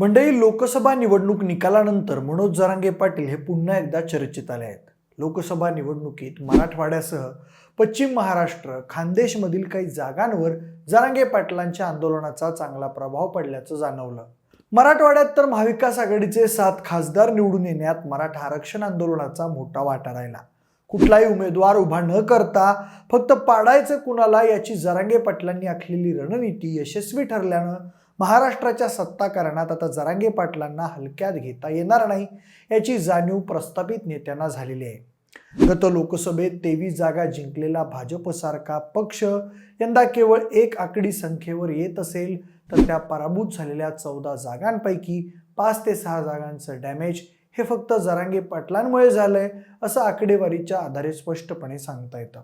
मंडळी लोकसभा निवडणूक निकालानंतर मनोज जरांगे पाटील हे पुन्हा एकदा चर्चेत आले आहेत. लोकसभा निवडणुकीत मराठवाड्यासह पश्चिम महाराष्ट्र खानदेशमधील काही जागांवर जरांगे पाटलांच्या आंदोलनाचा चांगला प्रभाव पडल्याचं जाणवलं. मराठवाड्यात तर महाविकास आघाडीचे सात खासदार निवडून येण्यात मराठा आरक्षण आंदोलनाचा मोठा वाटा राहिला. कुठलाही उमेदवार उभा न करता फक्त पाडायचं कुणाला याची जरांगे पाटलांनी आखलेली रणनीती यशस्वी ठरल्यानं महाराष्ट्राच्या सत्ताकारणात आता जरांगे पाटलांना हलक्यात घेता येणार नाही याची जाणीव प्रस्थापित नेत्यांना झालेली आहे. गत लोकसभेत तेवीस जागा जिंकलेला भाजपसारखा पक्ष यंदा केवळ एक आकडी संख्येवर येत असेल तर त्या पराभूत झालेल्या चौदा जागांपैकी पाच ते सहा जागांचं डॅमेज हे फक्त जरांगे पाटलांमुळे झालंय असं आकडेवारीच्या आधारे स्पष्टपणे सांगता येतं.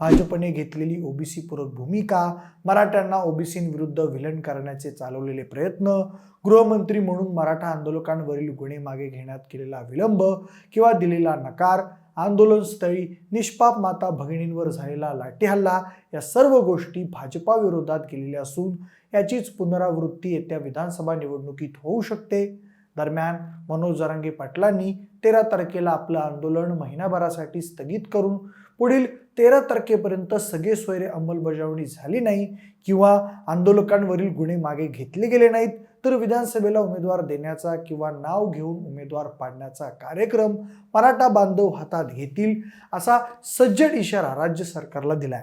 भाजपने घेतलेली ओबीसी पूरक भूमिका मराठ्यांना ओबीसींविरुद्ध विलन करण्याचे चालवलेले प्रयत्न गृहमंत्री म्हणून मराठा आंदोलकांवरील गुन्हे मागे घेण्यात केलेला विलंब किंवा दिलेला नकार आंदोलनस्थळी निष्पाप माता भगिनींवर झालेला लाठी हल्ला या सर्व गोष्टी भाजपाविरोधात केलेल्या असून याचीच पुनरावृत्ती येत्या विधानसभा निवडणुकीत होऊ शकते. दरम्यान मनोज जरांगे पाटलांनी तेरा तारखेला आपलं आंदोलन महिनाभरासाठी स्थगित करून पुढील तेरा तारखेपर्यंत सगळे सोयरे अंमलबजावणी झाली नाही किंवा आंदोलकांवरील गुन्हे मागे घेतले गेले नाहीत तर विधानसभेला उमेदवार देण्याचा किंवा नाव घेऊन उमेदवार पाडण्याचा कार्यक्रम मराठा बांधव हातात घेतील असा सज्जड इशारा राज्य सरकारला दिलाय.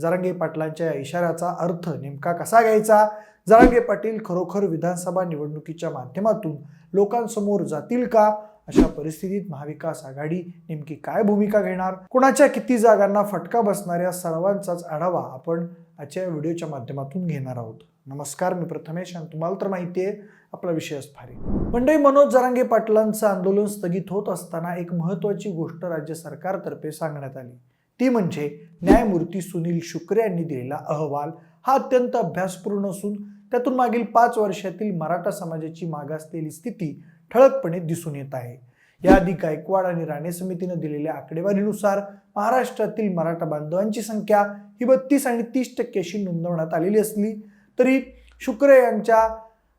जरांगे पाटलांच्या या इशाऱ्याचा अर्थ नेमका कसा घ्यायचा? जरांगे पाटील खरोखर विधानसभा निवडणुकीच्या माध्यमातून लोकांसमोर जातील का? अशा परिस्थितीत महाविकास आघाडी नेमकी काय भूमिका घेणार? कोणाच्या किती जागांना फटका बसणाऱ्या सर्वांचाच आढावा आपण आजच्या व्हिडिओच्या माध्यमातून घेणार आहोत. नमस्कार मी प्रथमेश आणि तुम्हाला तर माहिती आहे आपला विषयच भारी. मंडळी मनोज जरांगे पाटलांचं आंदोलन स्थगित होत असताना एक महत्त्वाची गोष्ट राज्य सरकारतर्फे सांगण्यात आली. ती म्हणजे न्यायमूर्ती सुनील शुक्रे यांनी दिलेला अहवाल हा अत्यंत अभ्यासपूर्ण असून त्यातून मागील पाच वर्षातील मराठा समाजाची मागासलेली स्थिती ठळकपणे दिसून येत आहे. याआधी गायकवाड आणि राणे समितीनं दिलेल्या आकडेवारीनुसार महाराष्ट्रातील मराठा बांधवांची संख्या ही बत्तीस आणि तीस टक्क्याशी नोंदवण्यात आलेली असली तरी शुक्र यांच्या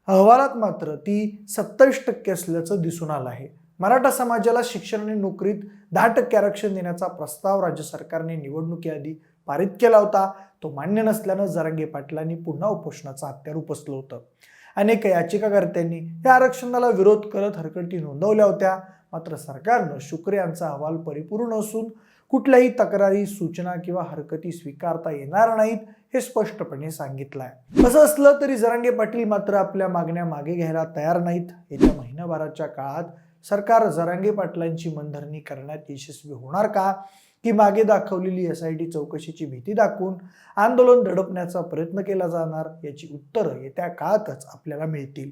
अहवालात मात्र ती सत्तावीस टक्के असल्याचं दिसून आलं आहे. मराठा समाजाला शिक्षण आणि नोकरीत दहा टक्के आरक्षण देण्याचा प्रस्ताव राज्य सरकारने निवडणुकीआधी पारित केला होता. तो मान्य नसल्यानं जरांगे पाटलांनी पुन्हा उपोषणाचं हत्यार उपसलं होतं. अनेक याचिकाकर्त्यांनी या आरक्षणाला विरोध करत हरकती नोंदवल्या होत्या. मात्र सरकारनं शुक्र यांचा अहवाल परिपूर्ण असून कुठल्याही तक्रारी सूचना किंवा हरकती स्वीकारता येणार नाहीत हे स्पष्टपणे सांगितलं आहे असं असलं तरी जरांगे पाटील मात्र आपल्या मागण्या मागे घ्यायला तयार नाहीत. येत्या महिनाभराच्या काळात सरकार जरांगे पाटलांची मनधरणी करण्यात यशस्वी होणार का? की मागे दाखवलेली एस आय टी चौकशीची भीती दाखवून आंदोलन दडपण्याचा प्रयत्न केला जाणार याची उत्तरं येत्या काळातच आपल्याला मिळतील.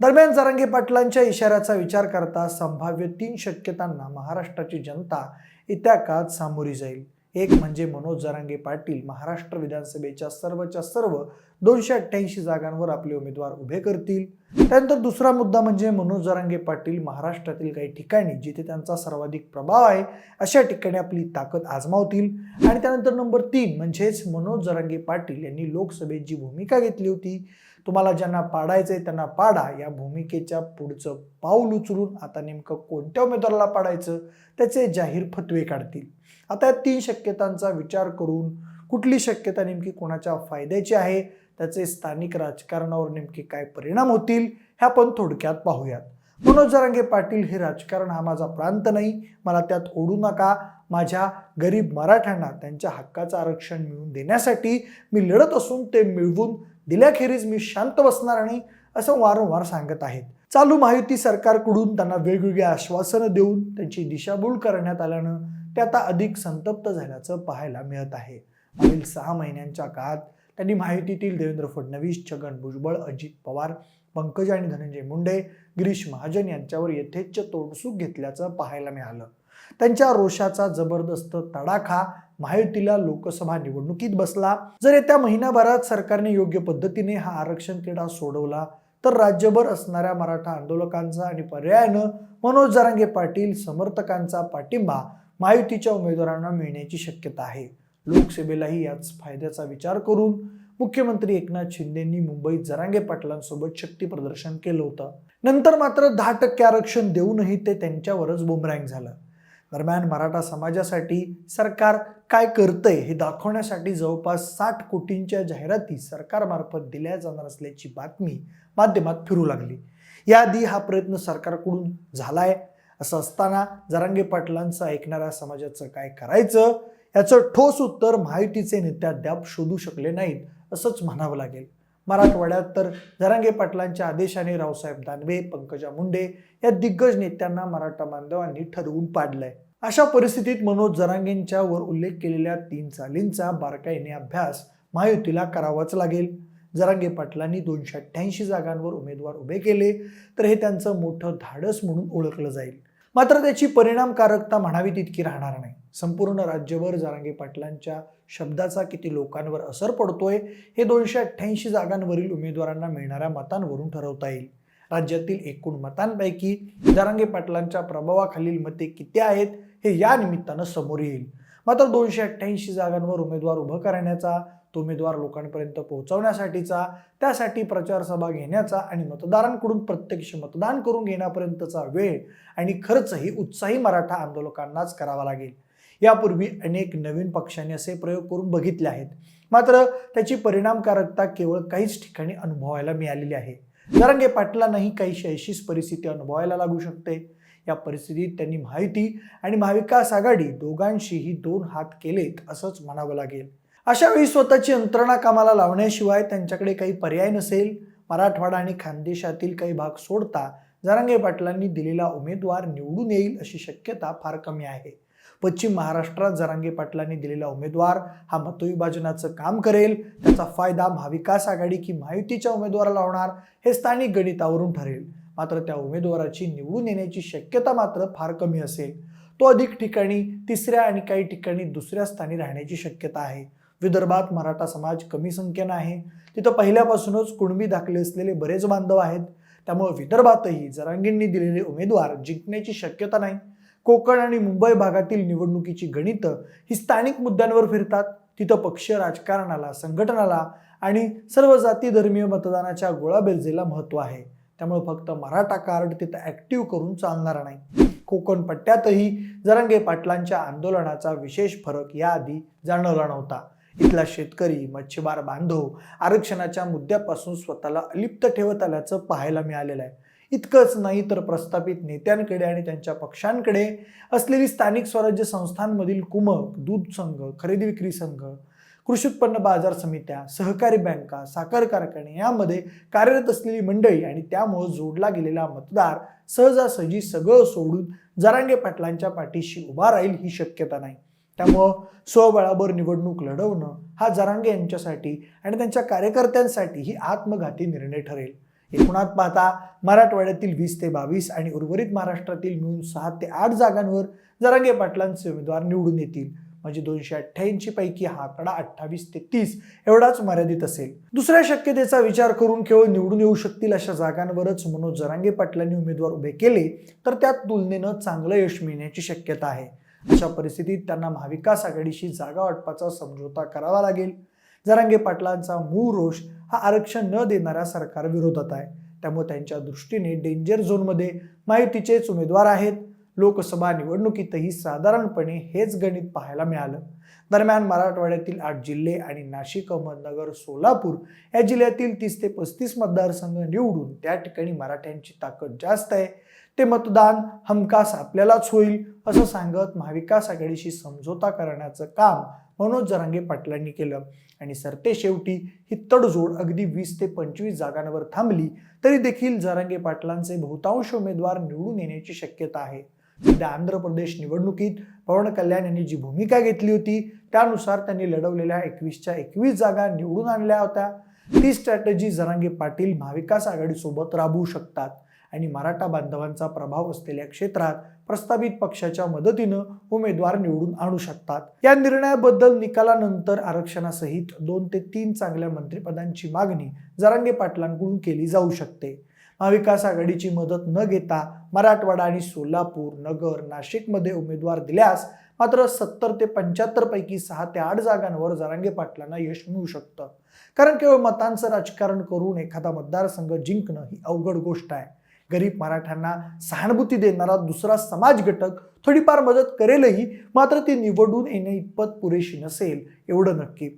दरम्यान जरांगे पाटलांच्या इशाऱ्याचा विचार करता संभाव्य तीन शक्यतांना महाराष्ट्राची जनता येत्या काळात सामोरी जाईल. एक म्हणजे मनोज जरांगे पाटील महाराष्ट्र विधानसभेच्या सर्वच्या सर्व दोनशे अठ्ठ्याऐंशी जागांवर आपले उमेदवार उभे करतील. त्यानंतर दुसरा मुद्दा म्हणजे मनोज जरांगे पाटील महाराष्ट्रातील काही ठिकाणी जिथे त्यांचा सर्वाधिक प्रभाव आहे अशा ठिकाणी आपली ताकद आजमावतील. आणि त्यानंतर नंबर तीन म्हणजेच मनोज जरांगे पाटील यांनी लोकसभेत जी भूमिका घेतली होती. तुम्हाला ज्यांना पाडायचं आहे त्यांना पाडा. या भूमिकेच्या पुढचं पाऊल उचलून आता नेमकं कोणत्या उमेदवाराला पाडायचं त्याचे जाहीर फतवे काढतील. आता या तीन शक्यतांचा विचार करून कुठली शक्यता नेमकी कोणाच्या फायद्याची आहे त्याचे स्थानिक राजकारणावर नेमके काय परिणाम होतील हे आपण थोडक्यात पाहूयात. मनोज जरांगे पाटील हे राजकारण हा माझा प्रांत नाही. मला त्यात ओढू नका. माझ्या गरीब मराठ्यांना त्यांच्या हक्काचं आरक्षण मिळवून देण्यासाठी मी लढत असून ते मिळवून दिल्याखेरीज मी शांत बसणार नाही असं वारंवार सांगत आहेत. चालू महायुती सरकारकडून त्यांना वेगवेगळी आश्वासनं देऊन त्यांची दिशाभूल करण्यात आल्यानं ते आता अधिक संतप्त झाल्याचं पाहायला मिळत आहे. मागील सहा महिन्यांच्या काळात त्यांनी माहितीतील देवेंद्र फडणवीस छगन भुजबळ अजित पवार पंकजा आणि धनंजय मुंडे गिरीश महाजन यांच्यावर यथेच्छ तोडसूक घेतल्याचं पाहायला मिळालं. त्यांच्या रोषाचा जबरदस्त तडाखा महायुतीला लोकसभा निवडणुकीत बसला. जर येत्या महिनाभरात सरकारने योग्य पद्धतीने हा आरक्षण तिढा सोडवला तर राज्यभर असणाऱ्या मराठा आंदोलकांचा आणि पर्यायानं मनोज जरांगे पाटील समर्थकांचा पाठिंबा महायुतीच्या उमेदवारांना मिळण्याची शक्यता आहे. लोकसभेलाही याच फायद्याचा विचार करून मुख्यमंत्री एकनाथ शिंदेंनी मुंबईत जरांगे पाटलांसोबत शक्ती प्रदर्शन केलं होतं. नंतर मात्र दहा टक्के आरक्षण देऊनही ते त्यांच्यावरच बुमरँग झालं. दरम्यान मराठा समाजासाठी सरकार काय करतंय हे दाखवण्यासाठी जवळपास साठ कोटींच्या जाहिराती सरकारमार्फत दिल्या जाणार असल्याची बातमी माध्यमात फिरू लागली. याआधी हा प्रयत्न सरकारकडून झालाय. असं असताना जरांगे पाटलांचं ऐकणाऱ्या समाजाचं काय करायचं? याचं ठोस उत्तर महायुतीचे नेते अद्याप शोधू शकले नाहीत असंच म्हणावं लागेल. मराठवाड्यात तर जरांगे पाटलांच्या आदेशाने रावसाहेब दानवे पंकजा मुंडे या दिग्गज नेत्यांना मराठा बांधवांनी ठरवून पाडलंय. अशा परिस्थितीत मनोज जरांगेंच्या वर उल्लेख केलेल्या तीन चालींचा बारकाईने अभ्यास महायुतीला करावाच लागेल. जरांगे पाटलांनी दोनशे अठ्ठ्याऐंशी जागांवर उमेदवार उभे केले तर हे त्यांचं मोठं धाडस म्हणून ओळखलं जाईल. मात्र त्याची परिणामकारकता म्हणावी तितकी राहणार नाही. संपूर्ण राज्यभर जारांगे पाटलांच्या शब्दाचा किती लोकांवर असर पडतोय हे दोनशे अठ्ठ्याऐंशी जागांवरील उमेदवारांना मिळणाऱ्या मतांवरून ठरवता येईल. राज्यातील एकूण मतांपैकी जारांगे पाटलांच्या प्रभावाखालील मते किती आहेत हे या निमित्तानं समोर येईल. मात्र दोनशे अठ्ठ्याऐंशी जागांवर उमेदवार उभं करण्याचा तो उमेदवार लोकांपर्यंत पोहोचवण्यासाठीचा त्यासाठी प्रचार सभा घेण्याचा आणि मतदारांकडून प्रत्यक्ष मतदान करून घेण्यापर्यंतचा वेळ आणि खर्चही उत्साही मराठा आंदोलकांनाच करावा लागेल. यापूर्वी अनेक नवीन पक्षांनी असे प्रयोग करून बघितले आहेत. मात्र त्याची परिणामकारकता केवळ काहीच ठिकाणी अनुभवायला मिळालेली आहे. जरांगे पाटलांनाही काही अशीच परिस्थिती अनुभवायला लागू शकते. या परिस्थितीत त्यांनी माहिती आणि महाविकास आघाडी दोघांशीही दोन हात केलेत असंच म्हणावं लागेल. अशा वेळी स्वतःची यंत्रणा कामाला लावण्याशिवाय त्यांच्याकडे काही पर्याय नसेल. मराठवाडा आणि खानदेशातील काही भाग सोडता जरांगे पाटलांनी दिलेला उमेदवार निवडून येईल अशी शक्यता फार कमी आहे. पश्चिम महाराष्ट्रात जरांगे पाटलांनी दिलेला उमेदवार हा मतविभाजनाचं काम करेल. त्याचा फायदा महाविकास आघाडी की महायुतीच्या उमेदवाराला होणार हे स्थानिक गणितावरून ठरेल. मात्र त्या उमेदवाराची निवडून येण्याची शक्यता मात्र फार कमी असेल. तो अधिक ठिकाणी तिसऱ्या आणि काही ठिकाणी दुसऱ्या स्थानी राहण्याची शक्यता आहे. विदर्भात मराठा समाज कमी संख्येनं आहे. तिथं पहिल्यापासूनच कुणबी दाखले असलेले बरेच बांधव आहेत. त्यामुळे विदर्भातही जरांगींनी दिलेले उमेदवार जिंकण्याची शक्यता नाही. कोकण आणि मुंबई भागातील निवडणुकीची गणितं ही स्थानिक मुद्द्यांवर फिरतात. तिथं पक्ष राजकारणाला संघटनाला आणि सर्व जाती धर्मीय मतदानाच्या गोळाबेलजेला महत्त्व आहे. त्यामुळे फक्त मराठा कार्ड तिथं ॲक्टिव्ह करून चालणार नाही. कोकण पट्ट्यातही जरंगे पाटलांच्या आंदोलनाचा विशेष फरक याआधी जाणवला नव्हता. इथला शेतकरी मच्छीमार बांधव आरक्षणाच्या मुद्द्यापासून स्वतःला अलिप्त ठेवत आल्याचं पाहायला मिळालेलं आहे. इतकंच नाही तर प्रस्थापित नेत्यांकडे आणि त्यांच्या पक्षांकडे असलेली स्थानिक स्वराज्य संस्थांमधील कुमक दूध संघ खरेदी विक्री संघ कृषी उत्पन्न बाजार समित्या सहकारी बँका साखर कारखाने यामध्ये कार्यरत असलेली मंडळी आणि त्यामुळे जोडला गेलेला मतदार सहजासहजी सगळं सोडून जरांगे पाटलांच्या पाठीशी उभा राहील ही शक्यता नाही. त्यामुळं स्वबळावर निवडणूक लढवणं हा जरांगे यांच्यासाठी आणि त्यांच्या कार्यकर्त्यांसाठी ही आत्मघाती निर्णय ठरेल. एकूणात पाहता मराठवाड्यातील वीस ते बावीस आणि उर्वरित महाराष्ट्रातील मिळून सहा ते आठ जागांवर जरांगे पाटलांचे उमेदवार निवडून येतील. म्हणजे दोनशे अठ्ठ्याऐंशी पैकी हा आकडा अठ्ठावीस ते तीस एवढाच मर्यादित असेल. दुसऱ्या शक्यतेचा विचार करून केवळ निवडून येऊ शकतील अशा जागांवरच मनोज जरांगे पाटलांनी उमेदवार उभे केले तर त्यात तुलनेनं चांगलं यश मिळण्याची शक्यता आहे. अशा परिस्थितीत त्यांना महाविकास आघाडीशी जागा वाटपाचा समझोता करावा लागेल. जरांगे पाटलांचा मूळ रोष हा आरक्षण न देणाऱ्या सरकारविरोधात आहे. त्यामुळे त्यांच्या दृष्टीने डेंजर झोनमध्ये माहितीचेच उमेदवार आहेत. लोकसभा निवडणुकीतही साधारणपणे हेच गणित पाहायला मिळालं. दरम्यान मराठवाड्यातील आठ जिल्हे आणि नाशिक अहमदनगर सोलापूर या जिल्ह्यातील तीस ते पस्तीस मतदारसंघ निवडून त्या ठिकाणी मराठ्यांची ताकद जास्त आहे. ते मतदान हमखास आपल्यालाच होईल असं सांगत महाविकास आघाडीशी समझोता करण्याचं काम मनोज जरांगे पाटलांनी केलं. आणि सरते शेवटी ही तडजोड अगदी वीस ते पंचवीस जागांवर थांबली तरी देखील जरांगे पाटलांचे बहुतांश उमेदवार निवडून येण्याची शक्यता आहे. सध्या आंध्र प्रदेश निवडणुकीत पवन कल्याण यांनी जी भूमिका घेतली होती त्यानुसार त्यांनी लढवलेल्या एकवीसच्या एकवीस जागा निवडून आणल्या होत्या. ती स्ट्रॅटेजी जरांगे पाटील महाविकास आघाडीसोबत राबवू शकतात आणि मराठा बांधवांचा प्रभाव असलेल्या क्षेत्रात प्रस्तावित पक्षाच्या मदतीनं उमेदवार निवडून आणू शकतात. या निर्णयाबद्दल निकालानंतर आरक्षणासहित दोन ते तीन चांगल्या मंत्रिपदांची मागणी जरांगे पाटलांकडून केली जाऊ शकते. महाविकास आघाडीची मदत न घेता मराठवाडा आणि सोलापूर नगर नाशिकमध्ये उमेदवार दिल्यास मात्र सत्तर ते पंच्याहत्तर पैकी सहा ते आठ जागांवर जरांगे पाटलांना यश मिळू शकतं. कारण केवळ मतांचं राजकारण करून एखादा मतदारसंघ जिंकणं ही अवघड गोष्ट आहे. गरीब मराठ्यांना सहानुभूती देणारा दुसरा समाज घटक थोडीफार मदत करेलही मात्र ती निवडून येणे इतपत पुरेशी नसेल एवढं नक्की.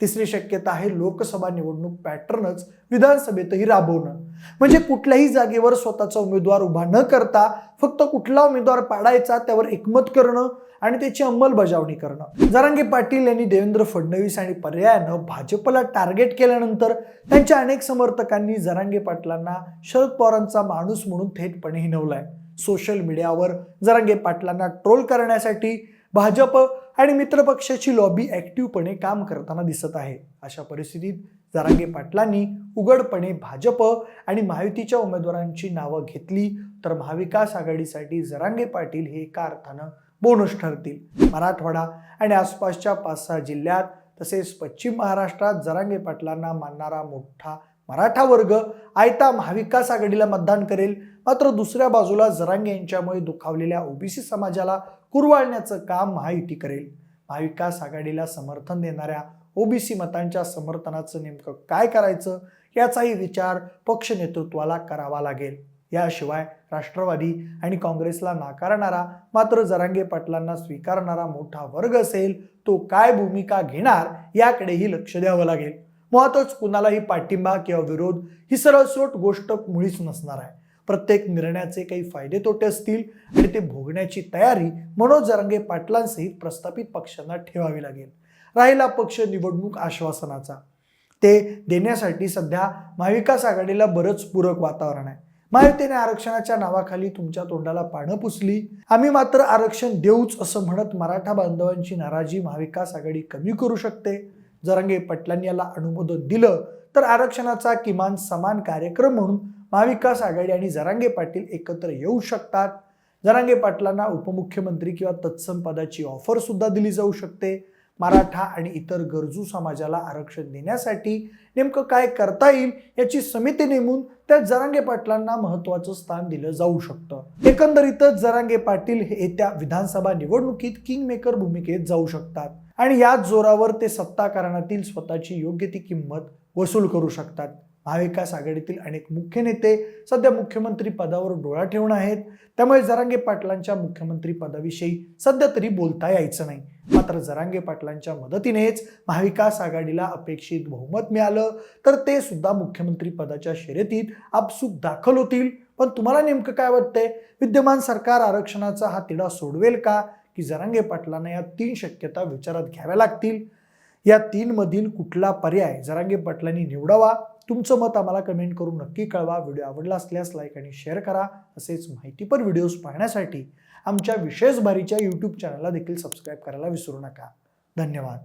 तिसरी शक्यता आहे लोकसभा निवडणूक पॅटर्नच विधानसभेतही राबवणं. म्हणजे कुठल्याही जागेवर स्वतःचा उमेदवार उभा न करता फक्त कुठला उमेदवार पाडायचा त्यावर एकमत करणं आणि त्याची अंमलबजावणी करणं. जरांगे पाटील यांनी देवेंद्र फडणवीस आणि पर्यायानं भाजपला टार्गेट केल्यानंतर त्यांच्या अनेक समर्थकांनी जरांगे पाटलांना शरद पवारांचा माणूस म्हणून थेटपणे हिनवलाय सोशल मीडियावर जरांगे पाटलांना ट्रोल करण्यासाठी भाजप आणि मित्रपक्षाची लॉबी ॲक्टिव्हपणे काम करताना दिसत आहे. अशा परिस्थितीत जरांगे पाटलांनी उघडपणे भाजप आणि महायुतीच्या उमेदवारांची नावं घेतली तर महाविकास आघाडीसाठी जरांगे पाटील हे एका अर्थानं बोनस ठरतील. मराठवाडा आणि आसपासच्या पाच सहा जिल्ह्यात तसेच पश्चिम महाराष्ट्रात जरांगे पाटलांना मानणारा मोठा मराठा वर्ग आयता महाविकास आघाडीला मतदान करेल. मात्र दुसऱ्या बाजूला जरांगे यांच्यामुळे दुखावलेल्या ओबीसी समाजाला कुरवाळण्याचं काम महायुती करेल. महाविकास आघाडीला समर्थन देणाऱ्या ओबीसी मतांच्या समर्थनाचं नेमकं काय करायचं? याचाही विचार पक्ष नेतृत्वाला करावा लागेल. याशिवाय राष्ट्रवादी आणि काँग्रेसला नाकारणारा मात्र जरांगे पाटलांना स्वीकारणारा मोठा वर्ग असेल तो काय भूमिका घेणार याकडेही लक्ष द्यावं लागेल. मुळातच कुणालाही पाठिंबा किंवा विरोध ही सरळसोट गोष्ट मुळीच नसणार आहे. प्रत्येक निर्णयाचे काही फायदे तोटे असतील आणि ते भोगण्याची तयारी मनोज जरांगे पाटलांसहित प्रस्थापित पक्षांना ठेवावी लागेल. राहिला पक्ष निवडणूक आश्वासनाचा. ते देण्यासाठी सध्या महाविकास आघाडीला बरंच पूरक वातावरण आहे. महायुतीने आरक्षणाच्या नावाखाली तुमच्या तोंडाला पानं पुसली. आम्ही मात्र आरक्षण देऊच असं म्हणत मराठा बांधवांची नाराजी महाविकास आघाडी कमी करू शकते. जरांगे पाटलांनी याला अनुमोदन दिलं तर आरक्षणाचा किमान समान कार्यक्रम म्हणून महाविकास आघाडी आणि जरांगे पाटील एकत्र येऊ शकतात. जरांगे पाटलांना उपमुख्यमंत्री किंवा तत्सम पदाची ऑफर सुद्धा दिली जाऊ शकते. मराठा आणि इतर गरजू समाजाला आरक्षण देण्यासाठी नेमकं काय करता येईल याची समिती नेमून त्या जरांगे पाटलांना महत्वाचं स्थान दिलं जाऊ शकतं. एकंदरीतच जरांगे पाटील हे येत्या विधानसभा निवडणुकीत किंगमेकर भूमिकेत जाऊ शकतात. आणि याच जोरावर ते सत्ता कारणातील स्वतःची योग्य ती किंमत वसूल करू शकतात. महाविकास आघाडीतील अनेक मुख्य नेते सध्या मुख्यमंत्री पदावर डोळा ठेवून आहेत. त्यामुळे जरांगे पाटलांच्या मुख्यमंत्री पदाविषयी सध्या तरी बोलता यायचं नाही. मात्र जरांगे पाटलांच्या मदतीनेच महाविकास आघाडीला अपेक्षित बहुमत मिळालं. तर ते सुद्धा मुख्यमंत्री पदाच्या शर्यतीत आपसूक दाखल होतील. पण तुम्हाला नेमकं काय वाटतंय? विद्यमान सरकार आरक्षणाचा हा तिढा सोडवेल का? की जरांगे पाटलांना या तीन शक्यता विचारात घ्याव्या लागतील. या तीनमधील कुठला पर्याय जरांगे पाटलांनी निवडावा? तुमचं मत आम्हाला कमेंट करून नक्की कळवा. व्हिडिओ आवडला असल्यास लाईक आणि शेअर करा. असेच माहितीपर व्हिडिओज पाहण्यासाठी आमच्या विशेष भारीच्या यूट्यूब चॅनलला देखील सबस्क्राईब करायला विसरू नका. धन्यवाद.